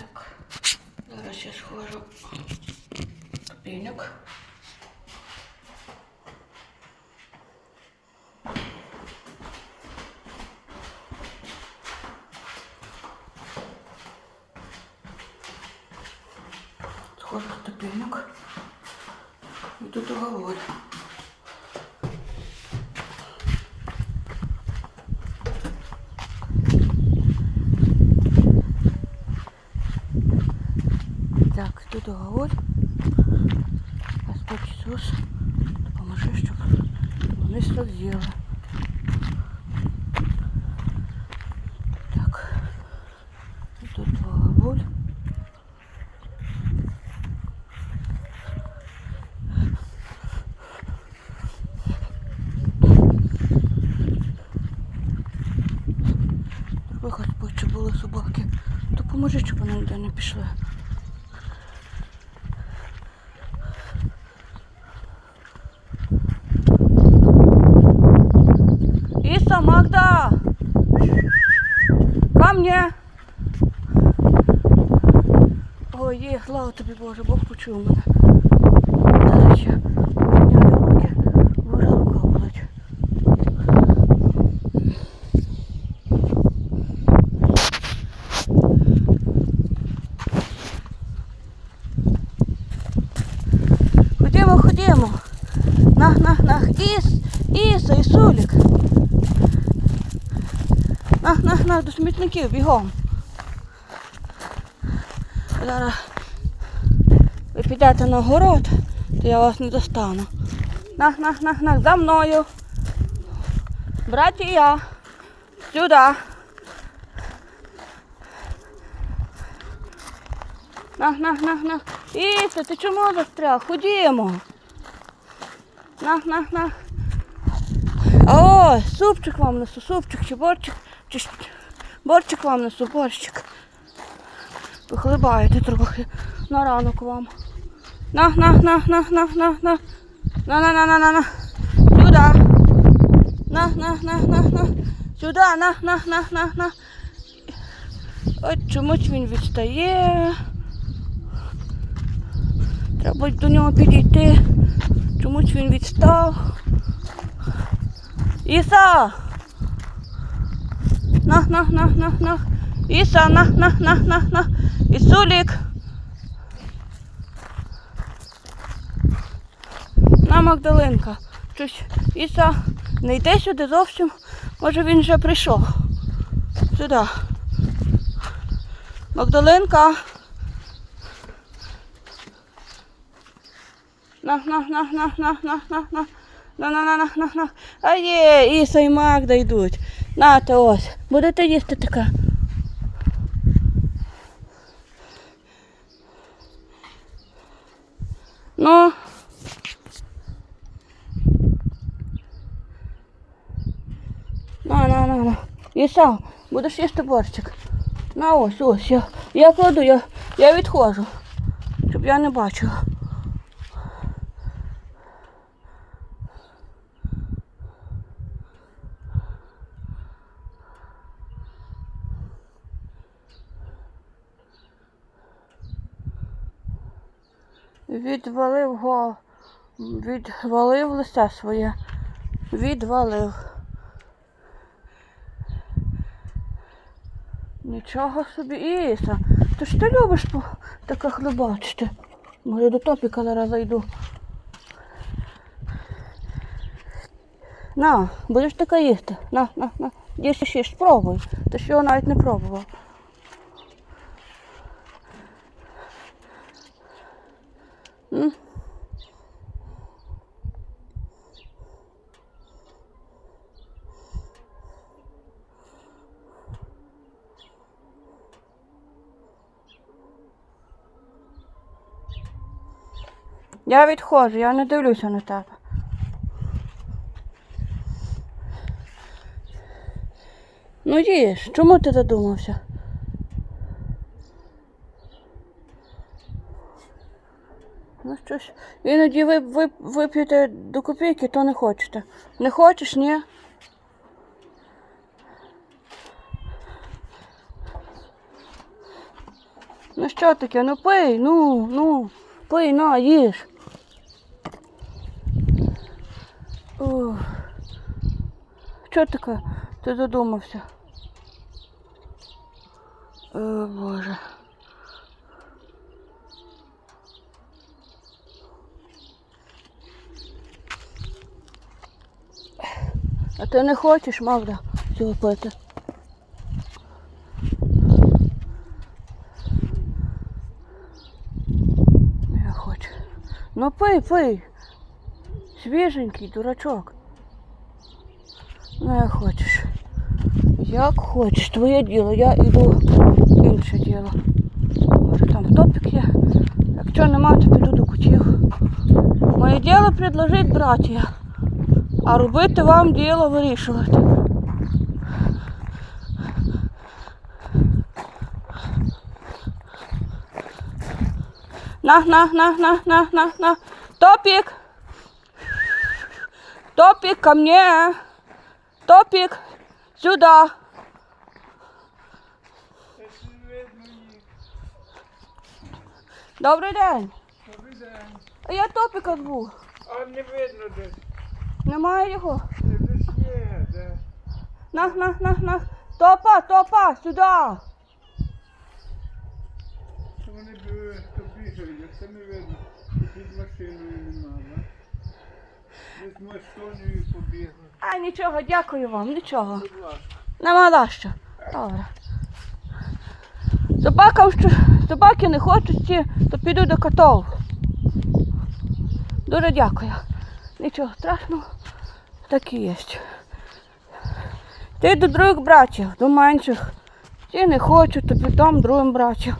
Так, зараз я схожу копійник. Схожу ступенек. И тут уговор. Допоможи, щоб вони ніде не пішли. Иса, Магда! Ко мне! Ой, є, слава тобі, Боже, Бог почув мене. Нах, нах, нах, до смітників, бігом. Зараз ви підете на город, то я вас не достану. Нах, нах, нах, нах, за мною. Братія, сюди. Нах, нах, нах, нах. Іса, ти чому застряг? Ходімо. Нах, нах, нах. О, супчик вам несу, супчик чи борчик, вам несу, борщик. Вихлибаєте трохи на ранок вам. На, на, на, на, на, на, на. На, на, на, на, на, на. Сюда. На, на, на, на, на. Сюда, на, на, на, на, на. От чомусь він відстає. Треба до нього підійти. Чомусь він відстав. Іса! На, на, на, на, на. Іса, на, на, на, на, на. Ісулік. На, Магдалинка. Щось, Іса, не йди сюди зовсім. Може він вже прийшов. Сюди. Магдалинка. На, на, на, на, на, на, на, на. На, на, на, на, на, на. А є, Іса і Магда йдуть. Нате ось. Будете їсти таке. Ну. На, на, на, на. Іса, будеш їсти борщик. На ось, ось. Я, я кладу, я, я відходжу. Щоб я не бачила. Відвалив го, відвалив лисе своє. Відвалив. Нічого собі, Іса. То ж ти любиш по таке хлебачити? Може до топіка зараз зайду. На, будеш таке їсти. На, на, на. Їж ще спробуй. Ти ж його навіть не пробував. Я відходжу, я не дивлюся на тебе. Ну їж, чому ти задумався? Ну щось, іноді ви, ви вип'єте до копійки, то не хочете. Не хочеш, ні? Ну що таке? Ну пий, ну, ну, пий, на, їж. Ух. Що таке? Ти задумався? О, Боже. А ти не хочеш, Магда, цього пити? Я хочу. Ну пий, пий. Свіженький, дурачок. Ну як хочеш. Як хочеш, твоє діло, я йду інше діло. Може там топік є. Якщо нема, то піду до кутів. Моє діло предложить браття, а робити вам діло вирішувати. На, на, на, на, на, на, на. Топик. Топик ко мне. Топик. Сюда. Добрий день. Добрий день. А я топіка зву. А не видно десь. Немає його. На, на, на, на. Топа, топа, сюди. Вони бігають, це не видно. Під машиною нема, да? Десь ми побігли. А нічого, дякую вам, нічого. Нема за що. Добре. Собакам, що собаки не хочуть то піду до котов. Дуже дякую. Нічого страшного, так і є. Ти до других братів, до менших. Ті не хочуть, то підам другим братів.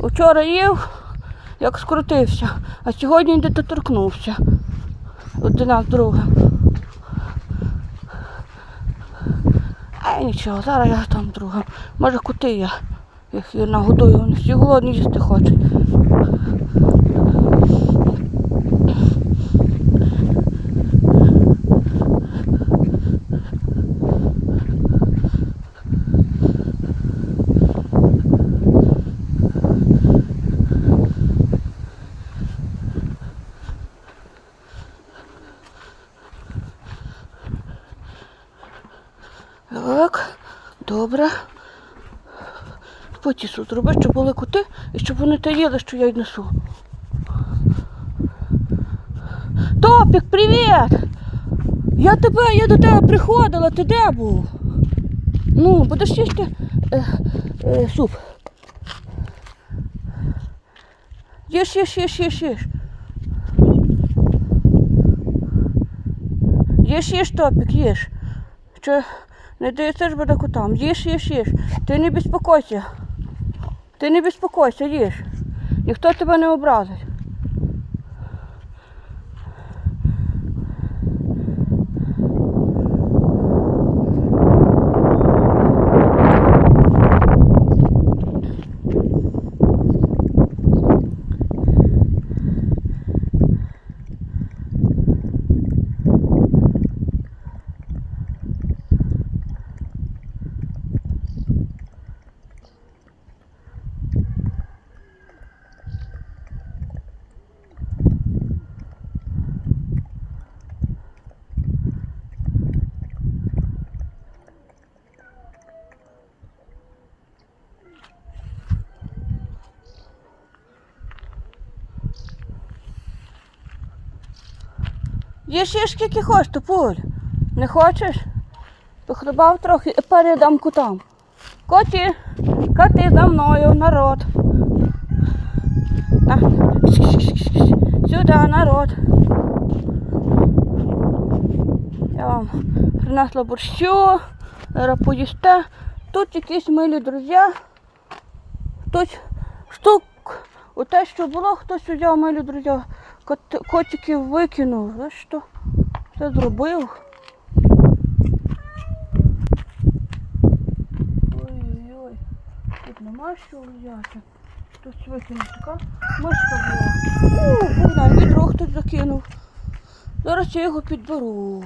Вчора їв, як скрутився, а сьогодні не доторкнувся. Одна з другим. А нічого, зараз я там друга. Може кути я їх нагодую, вони всі голодні їсти хочуть. Так, добре. Потісу зроби, щоб були кути і щоб вони те їли, що я й несу. Топік, привіт! Я тебе, я до тебе приходила, ти де був? Ну, будеш їсти е, е, суп. Їж, їж, їж, їж, їж. Їж, їж, топік, їж. Що не даєте ж буде котам. Їж, їж, їж. Ти не безпокойся. Ти не безпокойся, їж. Ніхто тебе не образить. Їж, їж скільки хочеш, топуль. Не хочеш? Похлебав трохи і передам кутам. Коті, коти за мною, народ. На. Сюди, народ. Я вам принесла борщу, зараз поїсте. Тут якісь милі друзі. Хтось штук, у те, що було, хтось взяв милі друзі. Кот, котиків викинув. За що? Це зробив. Ой-ой-ой. Тут нема що взяти. Хтось викинув. Така мишка була. О, Богдан, відро хтось закинув. Зараз я його підберу.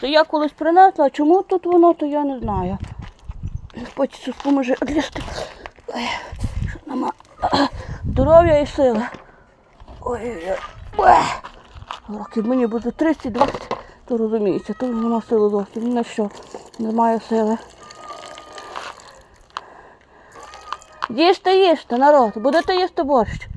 Це я колись принесла, а чому тут воно, то я не знаю. Ісус поможе. Що нема здоров'я і сили. Ой-ой-ой. Років мені буде 30-20, то розуміється, то нема сили зовсім. Ні на що. Немає сили. Їжте, їжте, народ, будете їсти борщ.